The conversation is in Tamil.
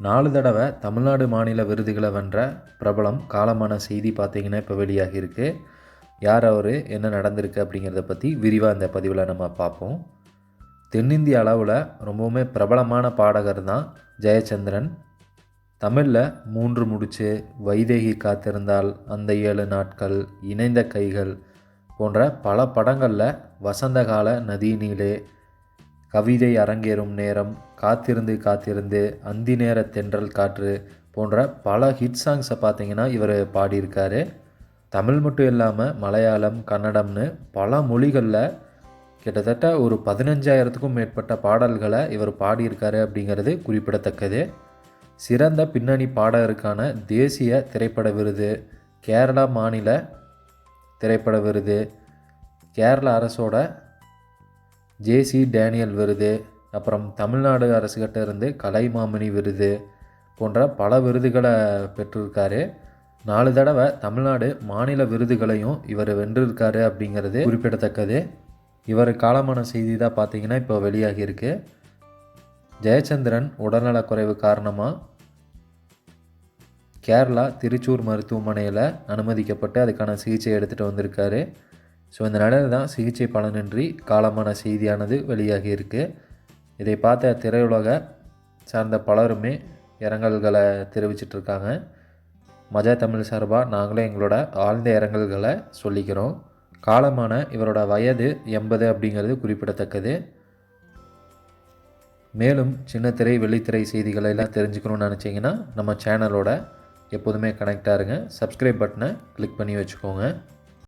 நாலு தடவை தமிழ்நாடு மாநில விருதுகளை வென்ற பிரபலம் காலமான செய்தி பார்த்தீங்கன்னா இப்போ வெளியாகியிருக்கு. யார் அவர்? என்ன நடந்திருக்கு அப்படிங்கிறத பற்றி விரிவாக இந்த பதிவில் நம்ம பார்ப்போம். தென்னிந்திய அளவில் ரொம்பவுமே பிரபலமான பாடகர் தான் ஜெயச்சந்திரன். தமிழில் மூன்று முடிச்சு வைதேகி காத்திருந்தால் அந்த ஏழு நாட்கள் இணைந்த கைகள் போன்ற பல படங்களில் வசந்தகால நதியினிலே கவிதை அரங்கேறும் நேரம் காத்திருந்து காத்திருந்து அந்தி நேர தென்றல் காற்று போன்ற பல ஹிட் சாங்ஸை பார்த்தீங்கன்னா இவர் பாடியிருக்காரு. தமிழ் மட்டும் இல்லாமல் மலையாளம் கன்னடம்னு பல மொழிகளில் கிட்டத்தட்ட ஒரு பதினஞ்சாயிரத்துக்கும் மேற்பட்ட பாடல்களை இவர் பாடியிருக்காரு அப்படிங்கிறது குறிப்பிடத்தக்கது. சிறந்த பின்னணி பாடகருக்கான தேசிய திரைப்பட விருது கேரளா மாநில திரைப்பட விருது கேரள அரசோட ஜேசி டேனியல் விருது அப்புறம் தமிழ்நாடு அரசுகிட்ட இருந்து கலைமாமணி விருது போன்ற பல விருதுகளை பெற்றிருக்காரு. நாலு தடவை தமிழ்நாடு மாநில விருதுகளையும் இவர் வென்றிருக்காரு அப்படிங்கிறது குறிப்பிடத்தக்கது. இவர் காலமான செய்தி தான் பார்த்தீங்கன்னா இப்போ வெளியாகியிருக்கு. ஜெயச்சந்திரன் உடல்நலக்குறைவு காரணமாக கேரளா திருச்சூர் மருத்துவமனையில் அனுமதிக்கப்பட்டு அதுக்கான சிகிச்சை எடுத்துகிட்டு வந்திருக்காரு. ஸோ இந்த நிலையில் தான் சிகிச்சை பலனின்றி காலமான செய்தியானது வெளியாகி இருக்குது இதை பார்த்த திரையுலக சார்ந்த பலருமே இரங்கல்களை தெரிவிச்சிட்ருக்காங்க மஜா தமிழ் சார்பாக நாங்களும் எங்களோட ஆழ்ந்த இரங்கல்களை சொல்லிக்கிறோம். காலமான இவரோட வயது எண்பது அப்படிங்கிறது குறிப்பிடத்தக்கது. மேலும் சின்ன திரை வெள்ளித்திரை செய்திகளை எல்லாம் தெரிஞ்சுக்கணும்னு நினச்சிங்கன்னா நம்ம சேனலோட எப்போதுமே கனெக்டாக இருங்க. சப்ஸ்கிரைப் பட்டனை கிளிக் பண்ணி வச்சுக்கோங்க.